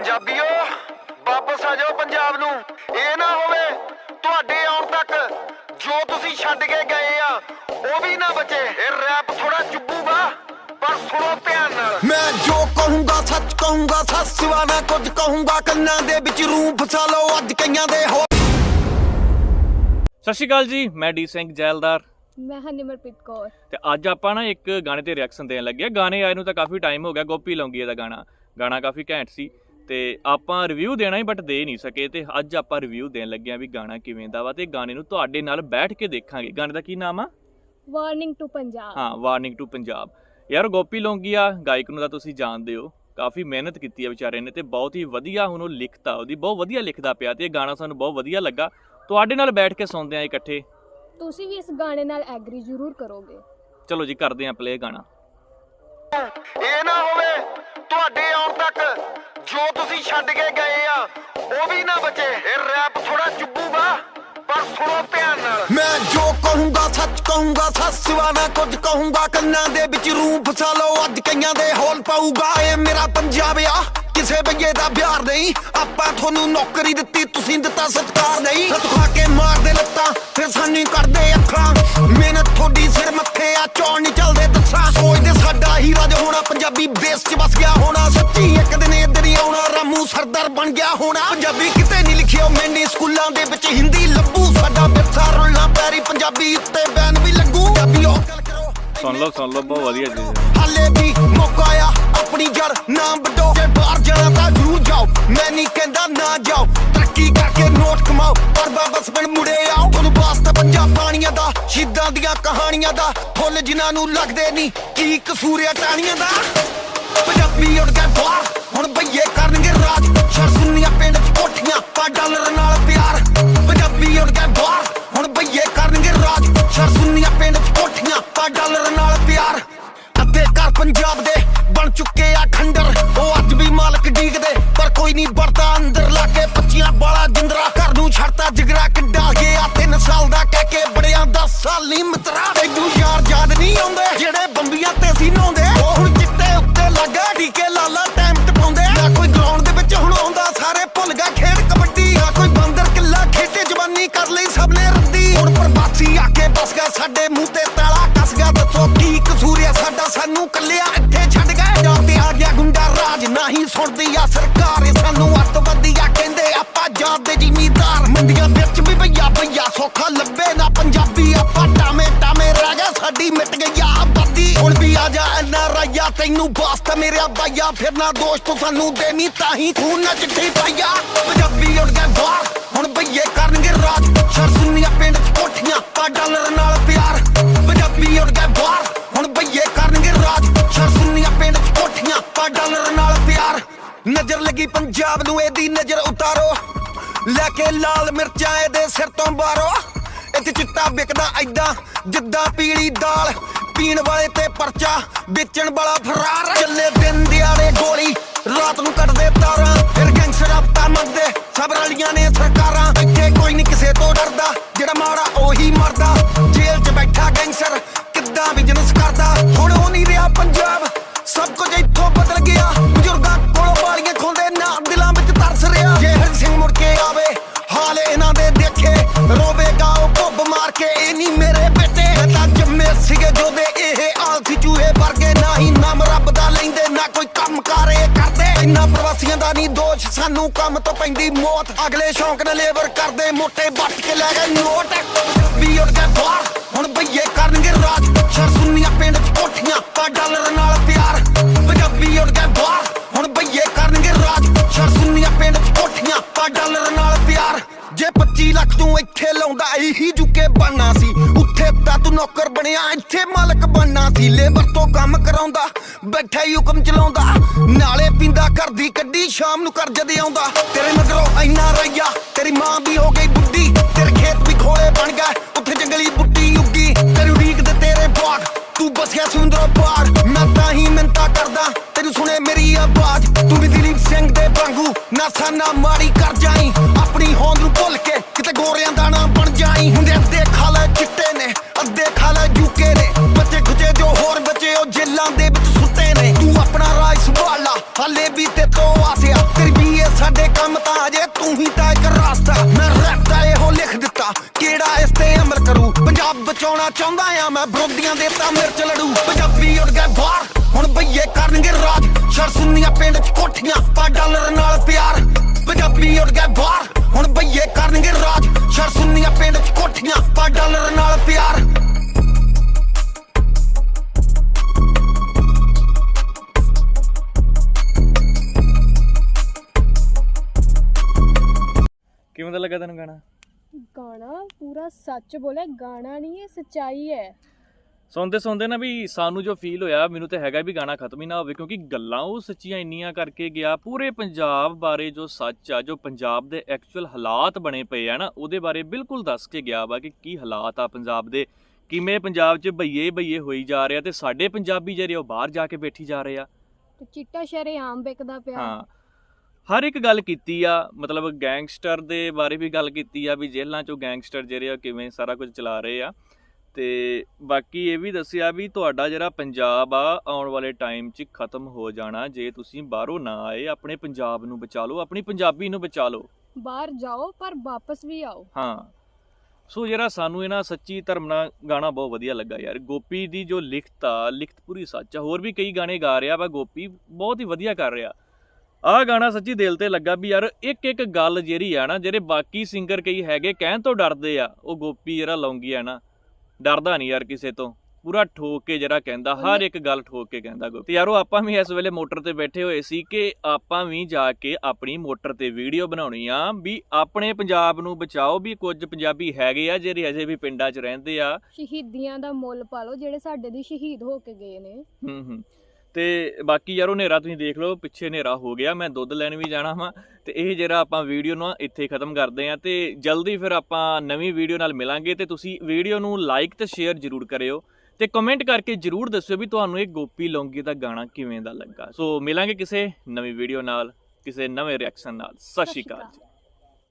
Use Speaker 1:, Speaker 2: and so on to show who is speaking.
Speaker 1: ਪੰਜਾਬੀਓ ਵਾਪਸ ਆ ਜਾਓ ਪੰਜਾਬ ਨੂੰ। ਇਹ ਨਾ ਹੋਵੇ ਤੁਹਾਡੇ ਆਉਣ ਤੱਕ ਜੋ ਤੁਸੀਂ ਛੱਡ ਕੇ ਗਏ ਆ ਉਹ ਵੀ ਨਾ ਬਚੇ। ਇਹ ਰੈਪ ਥੋੜਾ ਚੁੱਭੂਗਾ ਪਰ ਸੁਣੋ ਧਿਆਨ ਨਾਲ।
Speaker 2: ਮੈਂ ਜੋ ਕਹੂੰਗਾ ਸੱਚ ਕਹੂੰਗਾ ਸੱਚ ਸਿਵਾ ਨਾ ਕੁਝ ਕਹੂੰਗਾ ਕੰਨਾਂ ਦੇ ਵਿੱਚ ਰੂਹ ਫਸਾ ਲਓ ਅੱਜ ਕਈਆਂ ਦੇ ਹੋ
Speaker 3: ਸਤਿ ਸ਼੍ਰੀ ਅਕਾਲ ਜੀ ਮੈਂ ਡੀ ਸਿੰਘ ਜੈਲਦਾਰ।
Speaker 4: ਮੈਂ ਹਾਂ ਨਿਮਰਪ੍ਰੀਤ ਕੌਰ।
Speaker 3: ਤੇ ਅੱਜ ਆਪਾਂ ਨਾ ਇੱਕ ਗਾਣੇ ਤੇ ਰਿਐਕਸ਼ਨ ਦੇਣ ਲੱਗੇ ਆ। ਗਾਣੇ ਆਏ ਨੂੰ ਤਾਂ ਕਾਫੀ ਟਾਈਮ ਹੋ ਗਿਆ ਗੋਪੀ ਲੌਂਗੀਏ ਦਾ ਗਾਣਾ। ਗਾਣਾ ਕਾਫੀ ਘੈਂਟ ਸੀ। ਤੇ ਆਪਾਂ ਰਿਵਿਊ ਦੇਣਾ ਹੀ ਬਟ ਦੇ ਨਹੀਂ ਸਕੇ ਤੇ ਅੱਜ ਆਪਾਂ ਰਿਵਿਊ ਦੇਣ ਲੱਗੇ ਆ ਵੀ ਗਾਣਾ ਕਿਵੇਂ ਦਾ ਵਾ ਤੇ ਗਾਣੇ ਨੂੰ ਤੁਹਾਡੇ ਨਾਲ ਬੈਠ ਕੇ ਦੇਖਾਂਗੇ। ਗਾਣੇ ਦਾ ਕੀ ਨਾਮ ਆ?
Speaker 4: ਵਾਰਨਿੰਗ ਟੂ ਪੰਜਾਬ
Speaker 3: ਹਾਂ ਵਾਰਨਿੰਗ ਟੂ ਪੰਜਾਬ ਯਾਰ ਗੋਪੀ ਲੌਂਗੀਆ ਗਾਇਕ ਨੂੰ ਤਾਂ ਤੁਸੀਂ ਜਾਣਦੇ ਹੋ ਕਾਫੀ ਮਿਹਨਤ ਕੀਤੀ ਆ ਵਿਚਾਰੇ ਨੇ ਤੇ ਬਹੁਤ ਹੀ ਵਧੀਆ ਹੁਣ ਉਹ ਲਿਖਤਾ ਉਹਦੀ ਬਹੁਤ ਵਧੀਆ ਲਿਖਦਾ ਪਿਆ ਤੇ ਇਹ ਗਾਣਾ ਸਾਨੂੰ ਬਹੁਤ ਵਧੀਆ ਲੱਗਾ। ਤੁਹਾਡੇ ਨਾਲ ਬੈਠ ਕੇ ਸੁਣਦੇ ਆ ਇਕੱਠੇ।
Speaker 4: ਤੁਸੀਂ ਵੀ ਇਸ ਗਾਣੇ ਨਾਲ ਐਗਰੀ ਜ਼ਰੂਰ ਕਰੋਗੇ।
Speaker 3: ਚਲੋ ਜੀ ਕਰਦੇ ਆ ਪਲੇ ਗਾਣਾ।
Speaker 1: ਇਹ ਨਾ ਹੋਵੇ ਤੁਹਾਡੇ ਆਉਣ ਤੱਕ ਜੋ ਤੁਸੀਂ ਛੱਡ ਕੇ ਗਏ ਆ, ਉਹ ਵੀ ਨਾ ਬਚੇ। ਇਹ ਰੈਪ ਥੋੜਾ ਚੁੱਭੂਗਾ, ਪਰ ਸੁਣੋ ਧਿਆਨ ਨਾਲ।
Speaker 2: ਮੈਂ ਜੋ ਕਹੂੰਗਾ, ਸੱਚ ਕਹੂੰਗਾ ਸੱਚ ਨਾ ਕੁਝ ਕਹੂੰਗਾ। ਕੰਨਾਂ ਦੇ ਵਿੱਚ ਰੂਹ ਫਸਾ ਲਓ, ਅੱਜ ਕਈਆਂ ਦੇ ਹੋਲ ਪਾਊਗਾ। ਇਹ ਮੇਰਾ ਪੰਜਾਬ ਆ, ਕਿਸੇ ਬਈਏ ਦਾ ਬਿਹਾਰ ਨਹੀਂ। ਆਪਾਂ ਤੁਹਾਨੂੰ ਨੌਕਰੀ ਦਿੱਤੀ, ਤੁਸੀਂ ਦਿੱਤਾ ਸਤਕਾਰ ਨਹੀਂ। ਸਤ ਕੇ ਮਾਰਦੇ ਲੱਤਾਂ, ਫਿਰ ਸਾਨੂੰ ਕਰਦੇ ਅੱਖਾਂ।
Speaker 3: ਲਓ, ਸੁਣ ਲਓ, ਬਹੁਤ ਵਧੀਆ ਚੀਜ਼ ਹੈ।
Speaker 2: ਹਾਲੇ ਵੀ ਮੌਕਾ ਆ, ਆਪਣੀ ਜੜ ਨਾ ਵੱਡੋ। ਜੇ ਬਾਹਰ ਜਾਣਾ ਤਾਂ ਜ਼ਰੂਰ ਜਾਓ। ਮੈਂ ਨਹੀਂ ਕਹਿੰਦਾ ਨਾ ਜਾਓ। ਤਰੱਕੀ ਕਰਕੇ ਨੋਟ ਕਮਾਓ। ਪਰ ਵਾਪਸ ਬਣ ਮੁੜੇ ਆਓ। ਤੁਹਾਨੂੰ ਵਾਸਤਾ ਪੰਜਾਬ ਪਾਣੀਆਂ ਦਾ, ਸ਼ਹੀਦਾਂ ਦੀਆਂ ਕਹਾਣੀਆਂ ਦਾ। ਫੁੱਲ ਜਿਨ੍ਹਾਂ ਨੂੰ ਲੱਗਦੇ ਨਹੀਂ, ਕੀ ਕਸੂਰ ਆ ਟਾਣੀਆਂ ਦਾ? ਪੰਜਾਬੀ ਉੱਡ ਗਿਆ ਬਾਹਰ ਨਹੀਂ ਸੁਣਦੀ ਆ ਸਰਕਾਰ। ਇਹ ਸਾਨੂੰ ਅੱਤਵਾਦੀਆਂ ਕਹਿੰਦੇ ਆਪਾਂ ਜਾਤ ਦੇ ਜ਼ਿਮੀਦਾਰ। ਮੰਡੀਆਂ ਵਿੱਚ ਵੀ ਭਈਆ ਭਈਆ ਸੌਖਾ ਲੱਭੇ ਨਾ ਪੰਜਾਬੀ, ਆਪਾਂ ਟਾਮੇ ਟਾਮੇ ਰਹਿ ਗਏ, ਸਾਡੀ ਮਿਟ ਗਈ ਆ ਆਬਾਦੀ। ਹੁਣ ਵੀ ਆ ਜਾ ਐਨਾ ਤੈਨੂੰ ਵਾਸਤਾ ਮੇਰੇ ਬਾਈਆ, ਫਿਰ ਨਾ ਦੋਸਤ ਸਾਨੂੰ ਦੇਣੀ ਤਾਂ ਹੀ ਖੂਨ ਨਾ ਚਿੱਠੀ ਪਾਈਆ। ਪੰਜਾਬੀ ਉੱਡ ਗਿਆ ਬਾਹਰ, ਹੁਣ ਭਈਏ ਕਰਨਗੇ ਰਾਜ। ਛੜ ਸੁੰਨੀਆਂ ਪਿੰਡ ਚ ਕੋਠੀਆਂ ਪਾ ਡਾਲਰ ਨਾਲ ਪਿਆਰ। ਪੰਜਾਬੀ ਉੱਡ ਗਿਆ ਬਾਹਰ ਪੰਜਾਬ ਨੂੰ ਇਹਦੀ ਨਜ਼ਰ ਉਤਾਰੋ। ਲੈ ਕੇ ਲਾਲ ਮਿਰਚਾਂ ਇਹਦੇ ਸਿਰ ਤੋਂ ਬਾਰੋ ਇੱਥੇ ਚਿੱਟਾ ਵਿਕਦਾ ਐਦਾਂ ਜਿੱਦਾਂ ਪੀਲੀ ਦਾਲ। ਪੀਣ ਵਾਲੇ ਤੇ ਪਰਚਾ, ਵੇਚਣ ਵਾਲਾ ਫਰਾਰ। ਚੱਲੇ ਦਿਨ ਦਿਹਾੜੇ ਗੋਲੀ, ਰਾਤ ਨੂੰ ਕੱਟਦੇ ਤਾਰਾਂ। ਫਿਰ ਗੈਂਗਸਟਰ ਆਪਤਾ ਮੰਗਦੇ, ਸਭ ਰਲੀਆਂ ਨੇ ਸਰਕਾਰਾਂ। ਇੱਥੇ ਕੋਈ ਨਹੀਂ ਕਿਸੇ ਤੋਂ ਡਰਦਾ, ਜਿਹੜਾ ਮਾੜਾ ਉਹੀ ਮਰਦਾ। ਜੇਲ੍ਹ 'ਚ ਬੈਠਾ ਗੈਂਗਸਟਰ ਕੰਮ ਤੋਂ ਪੈਂਦੀ ਮੌਤ। ਅਗਲੇ ਸ਼ੌਂਕ ਨਾਲ ਲੇਬਰ ਕਰਦੇ, ਮੋਟੇ ਵੱਟ ਕੇ ਲੈ ਗਏ ਨੋਟ। ਵੀ ਉੱਡ ਕੇ ਬਾਹਰ ਹੁਣ ਬਈਏ ਕਰਨਗੇ ਰਾਜ। ਛੜ ਸੁਨੀਆਂ ਪਿੰਡ ਚ ਕੋਠੀਆਂ ਪਾ ਡਾਲਰ ਨਾਲ ਪਿਆਰ। ਪੰਜਾਬੀ ਉੱਡ ਗਿਆ ਬਾਹਰ ਹੁਣ ਬਈਏ ਕਰਨਗੇ ਰਾਜ। ਛੜ ਸੁਨੀਆਂ ਪਿੰਡ ਚ ਕੋਠੀਆਂ ਪਾ ਡਾਲਰ ਨਾਲ ਪਿਆਰ। ਜੇ 25 ਲੱਖ ਤੂੰ ਇੱਥੇ ਲਾਉਂਦਾ, ਇਹੀ ਜੁਕੇ ਬਣਨਾ ਸੀ। ਉੱਥੇ ਤੂੰ ਨੌਕਰ ਬਣਿਆ, ਇੱਥੇ ਮਾਲਕ ਬਣਨਾ ਸੀ, ਲੇਬਰ ਤੋਂ ਕੰਮ ਕਰਾਉਂਦਾ, ਬੈਠਾ ਹੀ ਹੁਕਮ ਚਲਾਉਂਦਾ, ਨਾਲੇ ਪਿੰਦਾ ਘਰ ਦੀ ਕੱਢੀ, ਸ਼ਾਮ ਨੂੰ ਕਰ ਜਦੇ ਆਉਂਦਾ। ਤੇਰੇ ਮਗਰੋਂ ਇੰਨਾ ਰਈਆ, ਤੇਰੀ ਮਾਂ ਵੀ ਹੋ ਤੂੰ ਹੀ ਤਾਂ ਇੱਕ ਰਾਸਤਾ। ਮੈਂ ਰੈਪ ਦਾ ਇਹੋ ਲਿਖ ਦਿੱਤਾ। ਕਿਹੜਾ ਇਸ ਤੇ ਅਮਲ ਕਰੂ? ਪੰਜਾਬ ਬਚਾਉਣਾ ਚਾਹੁੰਦਾ ਆ ਮੈਂ, ਵਿਰੋਧੀਆਂ ਦੇ ਤਾਂ ਮਿਰਚ ਲੜੂ। ਪੰਜਾਬੀ ਉੱਡ ਗਏ ਬਾਹਰ। ਹੁਣ ਬਈਏ ਕਰਨਗੇ ਰਾਜ। ਛੜ ਸੁੰਨੀਆਂ ਪਿੰਡ 'ਚ ਕੋਠੀਆਂ ਪਾ ਡਾਲਰ ਨਾਲ ਪਿਆਰ। ਪੰਜਾਬੀ ਉੱਡ ਗਏ ਬਾਹਰ। ਹੁਣ ਬਈਏ ਕਰਨਗੇ ਰਾਜ। ਛੜ ਸੁੰਨੀਆਂ ਪਿੰਡ 'ਚ ਕੋਠੀਆਂ ਪਾ ਡਾਲਰ ਨਾਲ ਪਿਆਰ।
Speaker 3: ਕਿਵੇਂ ਦਾ ਲੱਗਾ ਤੈਨੂੰ ਗਾਣਾ?
Speaker 4: ਗਾਣਾ ਪੂਰਾ ਸੱਚ ਬੋਲੇ ਗਾਣਾ ਨਹੀਂ ਇਹ ਸੱਚਾਈ ਹੈ।
Speaker 3: ਸੁਣਦੇ ਸੁਣਦੇ ਨਾ ਵੀ ਸਾਨੂੰ ਜੋ ਫੀਲ ਹੋਇਆ ਮੈਨੂੰ ਤਾਂ ਹੈਗਾ ਵੀ ਗਾਣਾ ਖਤਮ ਹੀ ਨਾ ਹੋਵੇ ਕਿਉਂਕਿ ਗੱਲਾਂ ਉਹ ਸੱਚੀਆਂ ਇੰਨੀਆਂ ਕਰਕੇ ਗਿਆ ਪੂਰੇ ਪੰਜਾਬ ਬਾਰੇ ਜੋ ਸੱਚ ਆ ਜੋ ਪੰਜਾਬ ਦੇ ਐਕਚੁਅਲ ਹਾਲਾਤ ਬਣੇ ਪਏ ਆ ਨਾ ਉਹਦੇ ਬਾਰੇ ਬਿਲਕੁਲ ਦੱਸ ਕੇ ਗਿਆ ਵਾ ਕਿ ਕੀ ਹਾਲਾਤ ਆ ਪੰਜਾਬ ਦੇ ਕਿਵੇਂ ਪੰਜਾਬ 'ਚ ਬਈਏ ਬਈਏ ਹੋਈ ਜਾ ਰਹੇ ਤੇ ਸਾਡੇ ਪੰਜਾਬੀ ਜਿਹੜੇ ਉਹ ਬਾਹਰ ਜਾ ਕੇ ਬੈਠੀ ਜਾ ਰਹੇ ਆ।
Speaker 4: ਤੇ ਚਿੱਟਾ ਸ਼ਰੇ ਆਮ ਵਿਕਦਾ ਪਿਆ।
Speaker 3: ਹਾਂ। ਹਰ ਇੱਕ ਗੱਲ ਕੀਤੀ ਆ ਮਤਲਬ ਗੈਂਗਸਟਰ ਦੇ ਬਾਰੇ ਵੀ ਗੱਲ ਕੀਤੀ ਆ ਵੀ ਜੇਲ੍ਹਾਂ 'ਚੋਂ ਗੈਂਗਸਟਰ ਜਿਹੜੇ ਆ ਕਿਵੇਂ ਸਾਰਾ ਕੁਝ ਚਲਾ ਰਹੇ ਆ। ਤੇ ਬਾਕੀ ਇਹ ਵੀ ਦੱਸਿਆ ਵੀ ਤੁਹਾਡਾ ਜਿਹੜਾ ਪੰਜਾਬ ਆ ਆਉਣ ਵਾਲੇ ਟਾਈਮ 'ਚ ਖਤਮ ਹੋ ਜਾਣਾ ਜੇ ਤੁਸੀਂ ਬਾਹਰੋਂ ਨਾ ਆਏ ਆਪਣੇ ਪੰਜਾਬ ਨੂੰ ਬਚਾ ਲਓ ਆਪਣੀ ਪੰਜਾਬੀ ਨੂੰ ਬਚਾ ਲਓ।
Speaker 4: ਬਾਹਰ ਜਾਓ ਪਰ ਵਾਪਸ ਵੀ ਆਓ।
Speaker 3: ਹਾਂ। ਸੋ ਜਿਹੜਾ ਸਾਨੂੰ ਇਹਨਾਂ ਸੱਚੀ ਧਰਮ ਨਾਲ ਗਾਣਾ ਬਹੁਤ ਵਧੀਆ ਲੱਗਾ ਯਾਰ। ਗੋਪੀ ਦੀ ਜੋ ਲਿਖਤ ਆ ਲਿਖਤ ਪੂਰੀ ਸੱਚ ਆ ਹੋਰ ਵੀ ਕਈ ਗਾਣੇ ਗਾ ਰਿਹਾ ਵਾ ਗੋਪੀ ਬਹੁਤ ਹੀ ਵਧੀਆ ਕਰ ਰਿਹਾ। ਆਹ ਗਾਣਾ ਸੱਚੀ ਦਿਲ ਤੇ ਲੱਗਾ ਵੀ ਯਾਰ ਇੱਕ ਇੱਕ ਗੱਲ ਜਿਹੜੀ ਆ ਨਾ ਜਿਹੜੇ ਬਾਕੀ ਸਿੰਗਰ ਕਈ ਹੈਗੇ ਕਹਿਣ ਤੋਂ ਡਰਦੇ ਆ ਉਹ ਗੋਪੀ ਜਿਹੜਾ ਲੌਂਗੀ ਆ ਨਾ ਡਰਦਾ ਨਹੀਂ ਯਾਰ ਕਿਸੇ ਤੋਂ। ਪੂਰਾ ਠੋਕ ਕੇ ਜਿਹੜਾ ਕਹਿੰਦਾ ਹਰ ਇੱਕ ਗੱਲ ਠੋਕ ਕੇ ਕਹਿੰਦਾ ਗੋਪੀ। ਯਾਰੋ ਆਪਾਂ ਵੀ ਇਸ ਵੇਲੇ ਮੋਟਰ ਤੇ ਬੈਠੇ ਹੋਏ ਸੀ ਕਿ ਆਪਾਂ ਵੀ ਜਾ ਕੇ ਆਪਣੀ ਮੋਟਰ ਤੇ ਵੀਡੀਓ ਬਣਾਉਣੀ ਆ ਵੀ ਆਪਣੇ ਪੰਜਾਬ ਨੂੰ ਬਚਾਓ ਵੀ ਕੁਝ ਪੰਜਾਬੀ ਹੈਗੇ ਆ ਜਿਹੜੇ ਅਜੇ ਵੀ ਪਿੰਡਾਂ 'ਚ ਰਹਿੰਦੇ ਆ।
Speaker 4: ਸ਼ਹੀਦੀਆਂ ਦਾ ਮੁੱਲ ਪਾ ਲਓ ਜਿਹੜੇ ਸਾਡੇ ਦੀ ਸ਼ਹੀਦ ਹੋ ਕੇ ਗਏ ਨੇ।
Speaker 3: ਹੂੰ ਹੂੰ। ਤੇ ਬਾਕੀ ਯਾਰੋ ਹਨੇਰਾ ਤੁਸੀਂ ਦੇਖ ਲਓ, ਪਿੱਛੇ ਹਨੇਰਾ ਹੋ ਗਿਆ, ਮੈਂ ਦੁੱਧ ਲੈਣ ਵੀ ਜਾਣਾ ਵਾਂ ਤੇ ਇਹ ਜਿਹੜਾ ਆਪਾਂ ਵੀਡੀਓ ਨੂੰ ਇੱਥੇ ਖਤਮ ਕਰਦੇ ਆ ਤੇ ਜਲਦੀ ਫਿਰ ਆਪਾਂ ਨਵੀਂ ਵੀਡੀਓ ਨਾਲ ਮਿਲਾਂਗੇ ਤੇ ਤੁਸੀਂ ਵੀਡੀਓ ਨੂੰ ਲਾਈਕ ਤੇ ਸ਼ੇਅਰ ਜ਼ਰੂਰ ਕਰਿਓ ਤੇ ਕਮੈਂਟ ਕਰਕੇ ਜ਼ਰੂਰ ਦੱਸਿਓ ਵੀ ਤੁਹਾਨੂੰ ਇਹ ਗੋਪੀ ਲੌਂਗੀ ਦਾ ਗਾਣਾ ਕਿਵੇਂ ਦਾ ਲੱਗਾ। ਸੋ ਮਿਲਾਂਗੇ ਕਿਸੇ ਨਵੀਂ ਵੀਡੀਓ ਨਾਲ, ਕਿਸੇ ਨਵੇਂ ਰਿਐਕਸ਼ਨ ਨਾਲ। ਸਤਿ ਸ਼੍ਰੀ ਅਕਾਲ ਜੀ।